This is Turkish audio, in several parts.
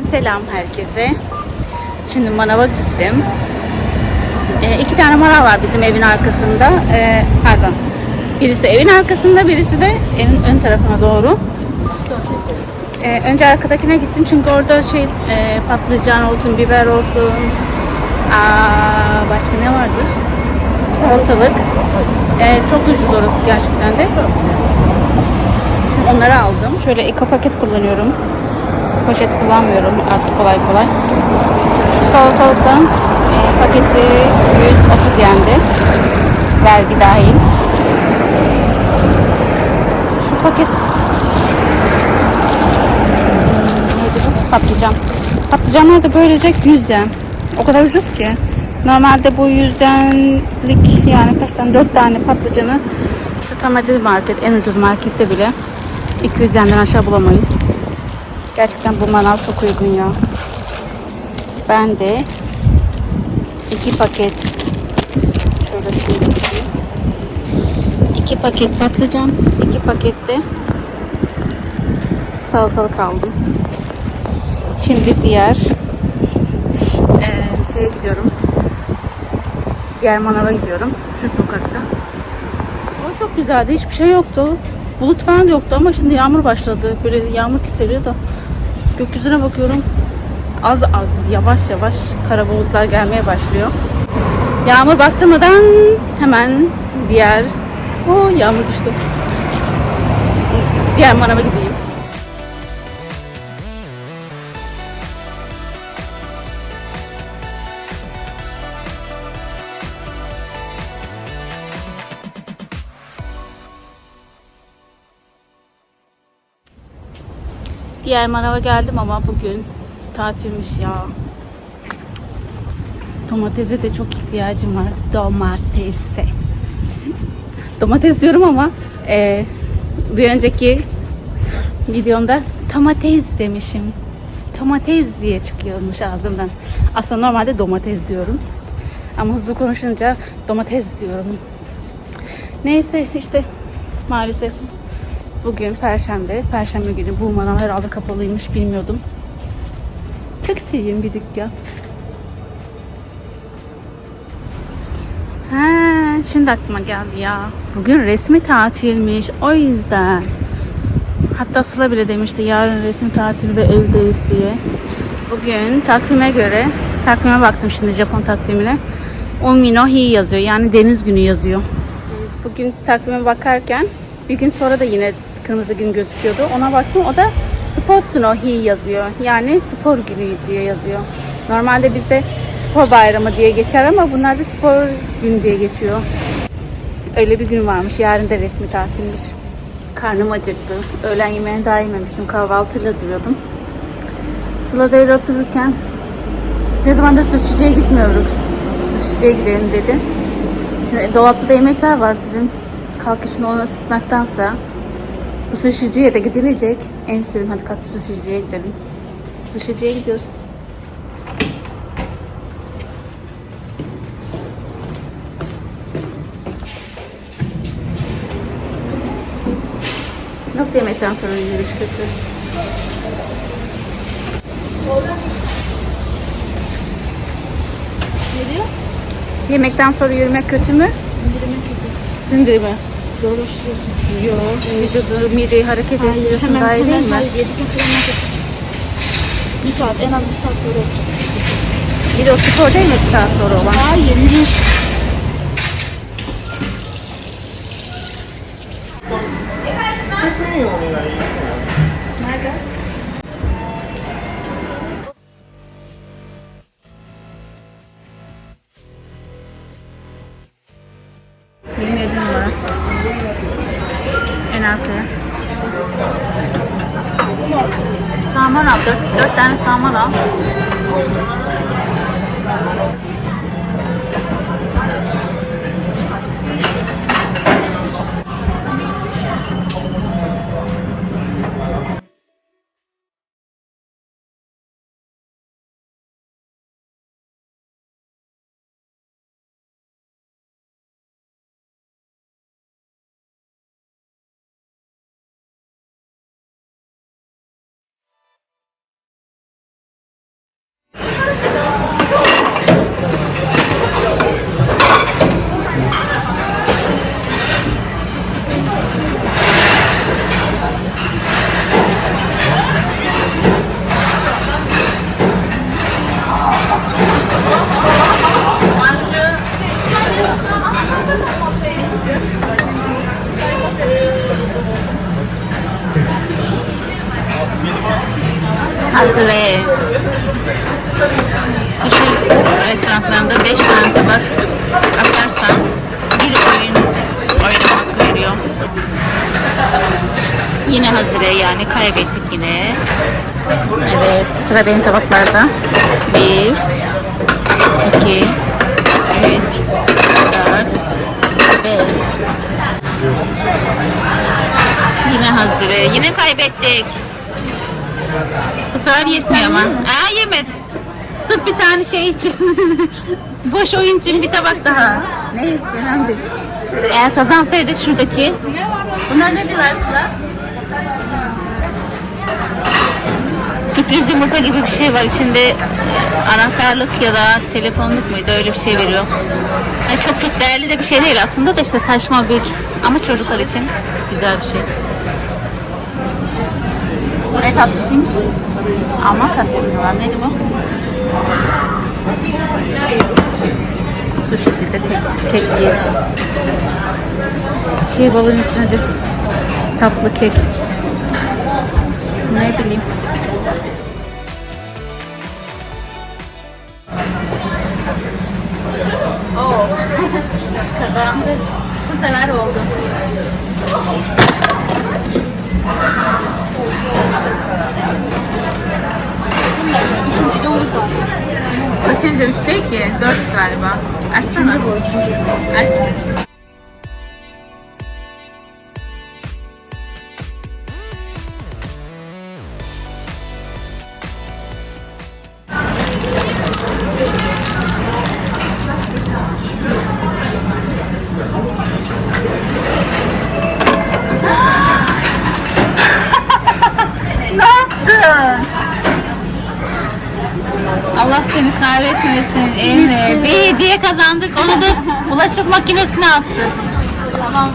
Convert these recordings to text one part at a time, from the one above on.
Selam herkese. Şimdi manava gittim. Ee, iki tane manav var bizim evin arkasında. Ee, pardon. Birisi evin arkasında, birisi de evin ön tarafına doğru. Ee, önce arkadakine gittim çünkü orada şey e, patlıcan olsun, biber olsun. Aa, başka ne vardı? Salatalık. Ee, çok ucuz orası gerçekten de. Şimdi onları aldım. Şöyle eko paket kullanıyorum. Poşet kullanmıyorum artık kolay kolay. Şu salatalıktan e, paketi 130 yendi. Vergi dahil. Şu paket neydi bu? Patlıcan. Patlıcanlar da böylece 100 yen. O kadar ucuz ki. Normalde bu 100 yenlik yani kaç tane 4 tane patlıcanı şu Tamadil market en ucuz markette bile 200 yenden aşağı bulamayız. Gerçekten bu manav çok uygun ya. Ben de iki paket şöyle şöyle iki paket patlıcan, iki paket de salatalık aldım. Şimdi diğer eee şeye gidiyorum. Diğer manava gidiyorum. Şu sokakta. O çok güzeldi. Hiçbir şey yoktu. Bulut falan da yoktu ama şimdi yağmur başladı. Böyle yağmur çiseliyor da. Gökyüzüne bakıyorum. Az az, yavaş yavaş kara bulutlar gelmeye başlıyor. Yağmur bastırmadan hemen diğer... o yağmur düştü. Diğer manava gideyim. Diğer manava geldim ama bugün tatilmiş ya. Domatese de çok ihtiyacım var. Domatese. Domates diyorum ama e, bir önceki videomda domates demişim. Domates diye çıkıyormuş ağzımdan. Aslında normalde domates diyorum. Ama hızlı konuşunca domates diyorum. Neyse işte maalesef Bugün Perşembe. Perşembe günü bu manav herhalde kapalıymış bilmiyordum. Çok sevdiğim bir dükkan. Ha, şimdi aklıma geldi ya. Bugün resmi tatilmiş. O yüzden. Hatta Sıla bile demişti yarın resmi tatil ve evdeyiz diye. Bugün takvime göre, takvime baktım şimdi Japon takvimine. Umi no Hi yazıyor. Yani deniz günü yazıyor. Bugün takvime bakarken bir gün sonra da yine kırmızı gün gözüküyordu. Ona baktım. O da Sports no Hi yazıyor. Yani spor günü diye yazıyor. Normalde bizde spor bayramı diye geçer ama bunlar da spor günü diye geçiyor. Öyle bir gün varmış. Yarın da resmi tatilmiş. Karnım acıktı. Öğlen yemeğini daha yememiştim. Kahvaltıyla duruyordum. Sıla'da öyle otururken ne zamandır sushi'ye gitmiyoruz. Sushi'ye gidelim dedi. Şimdi dolapta da yemekler var dedim. Kalkıp şimdi onu ısıtmaktansa bu sushi'ciye de gidilecek. En istedim hadi kalk sushi'ciye gidelim. Sushi'ciye gidiyoruz. Nasıl yemekten sonra yürüyüş kötü? Yemekten sonra yürümek kötü mü? Sindirme. Zor Yok. Vücudu, mideyi hareket daha iyi değil mi? Yedikten sonra hemen. Bir saat, en az bir saat sonra. Bir de o spor değil mi bir saat sonra olan? Hayır, yürüyüş. Nerede? Saman al. Dört, dört tane saman al. Hazire. Sushi restoranlarında 5 tane tabak atarsan bir oyun oynamak veriyor. Yine hazire yani kaybettik yine. Evet sıra benim tabaklarda. 1 2 3 4 5 Yine hazire. Yine kaybettik. Bu sefer yetmiyor ama. Aa yemedi. Sırf bir tane şey için. Boş oyun için bir tabak daha. Ne? Önemli. Eğer kazansaydık şuradaki. Bunlar ne diyorlar sıra? Sürpriz yumurta gibi bir şey var. İçinde anahtarlık ya da telefonluk muydu öyle bir şey veriyor. Yani çok çok değerli de bir şey değil aslında da işte saçma bir ama çocuklar için güzel bir şey. Bu ne tatlısıymış. Ama tatlısı var. Neydi bu? Sushi de tek, tek yeriz. Çiğ balığın üstüne de tatlı kek. Ne bileyim. Oo. Kazandık. Bu sefer oldu. Üçüncü de olur zaten. Kaçıncı? Üç değil ki. Dört galiba. Açsana. Bu üçüncü. Aç. Kahretmesin Emre. Bir hediye kazandık. Onu da bulaşık makinesine attık. Tamam.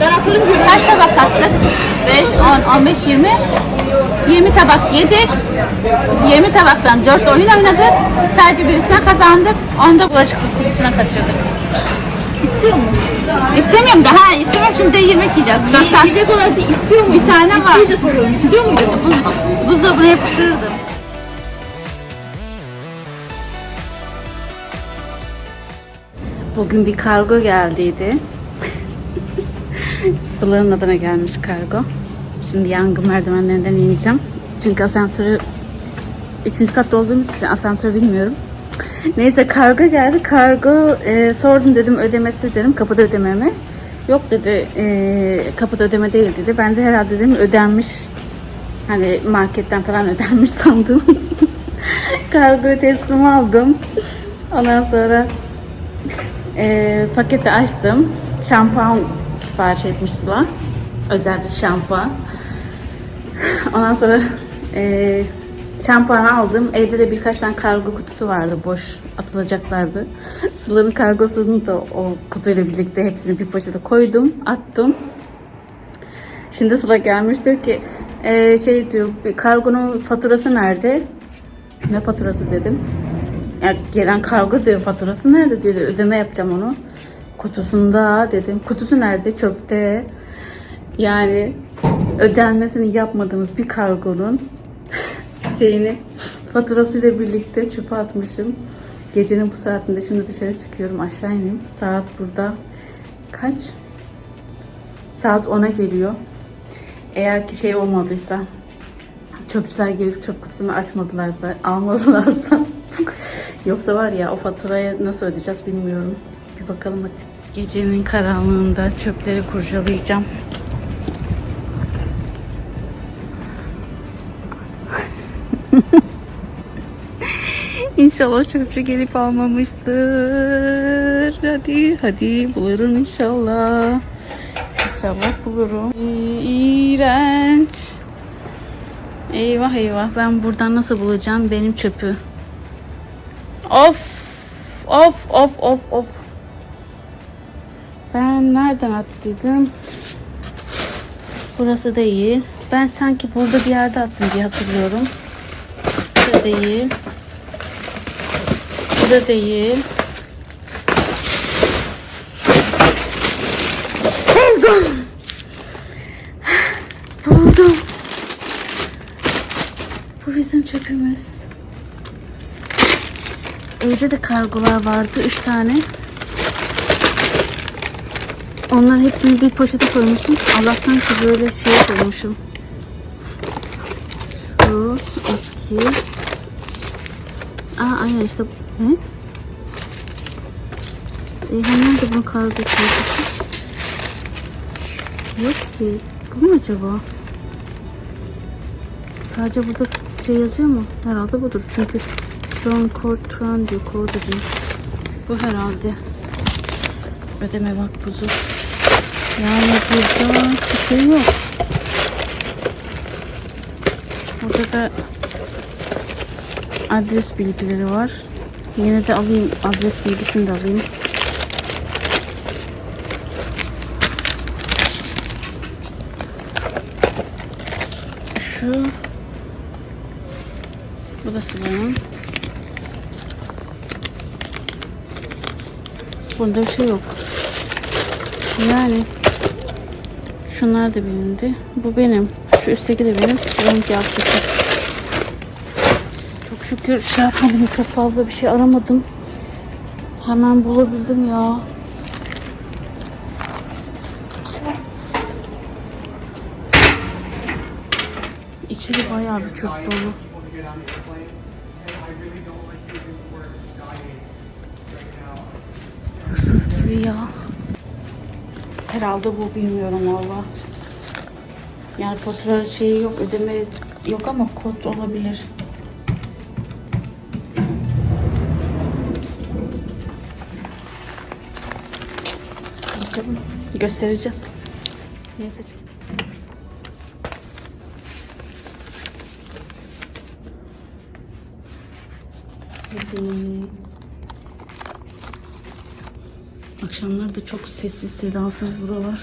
Ben görüyorum. Kaç tabak attık? 5, 10, 15, 20. 20 tabak yedik. 20 tabaktan 4 oyun oynadık. Sadece birisine kazandık. Onu da bulaşık kutusuna kaçırdık. İstiyor musun? İstemiyorum da. Ha istemiyorum şimdi yemek yiyeceğiz. Tane- Yiyecek olarak bir istiyor mu? Bir tane var. İyice soruyorum. İstiyor muydun? Buz, buzdolabına yapıştırırdım. Bugün bir kargo geldiydi. Sıla'nın adına gelmiş kargo. Şimdi yangın merdivenlerinden ineceğim. Çünkü asansörü üçüncü katta olduğumuz için asansör bilmiyorum. Neyse kargo geldi. Kargo e, sordum dedim ödemesi dedim kapıda ödememi. Yok dedi e, kapıda ödeme değil dedi. Ben de herhalde dedim ödenmiş. Hani marketten falan ödenmiş sandım. Kargoyu teslim aldım. Ondan sonra e, paketi açtım. Şampuan sipariş etmiş. Özel bir şampuan. Ondan sonra e, şampuanı aldım. Evde de birkaç tane kargo kutusu vardı. Boş atılacaklardı. Sıla'nın kargosunu da o kutuyla birlikte hepsini bir poşete koydum. Attım. Şimdi Sıla gelmiş diyor ki "Ee, şey diyor bir kargonun faturası nerede? Ne faturası dedim. Ya gelen kargo diyor faturası nerede diyor ödeme yapacağım onu. Kutusunda dedim. Kutusu nerede? Çöpte. Yani ödenmesini yapmadığımız bir kargonun şeyini faturasıyla birlikte çöpe atmışım. Gecenin bu saatinde şimdi dışarı çıkıyorum aşağı ineyim. Saat burada kaç? Saat 10'a geliyor. Eğer ki şey olmadıysa çöpçüler gelip çöp kutusunu açmadılarsa, almadılarsa yoksa var ya o faturayı nasıl ödeyeceğiz bilmiyorum. Bir bakalım hadi. Gecenin karanlığında çöpleri kurcalayacağım. İnşallah çöpçü gelip almamıştır. Hadi hadi bulurum inşallah. İnşallah bulurum. İğrenç. Eyvah eyvah ben buradan nasıl bulacağım benim çöpü. Of of of of of. Ben nereden attıydım? Burası değil. Ben sanki burada bir yerde attım diye hatırlıyorum. Burada değil. Burada değil. Buldum. Buldum. Bu bizim çöpümüz. Evde de kargolar vardı. Üç tane. Onların hepsini bir poşete koymuştum. Allah'tan ki böyle şey koymuşum. Su, eski. Aa aynen işte ne? Eyhan nerede bunun kargo çantası? Yok ki. Bu mu acaba? Sadece burada şey yazıyor mu? Herhalde budur. Çünkü şu an kod falan diyor. Kod değil. Bu herhalde. Ödeme makbuzu. Yani burada bir şey yok. Burada da adres bilgileri var. Yine de alayım. Adres bilgisini de alayım. Şu bu da Sıla'nın. Bunda bir şey yok. Yani şunlar da benimdi. Bu benim. Şu üstteki de benim. Sıla'nınki alttaki. Şükür şey yapmadım. Çok fazla bir şey aramadım. Hemen bulabildim ya. İçeri bayağı bir çok dolu. Hırsız gibi ya. Herhalde bu bilmiyorum valla. Yani fatura şeyi yok, ödeme yok ama kod olabilir. Bakalım göstereceğiz. Neyse. Akşamlar da çok sessiz sedasız buralar.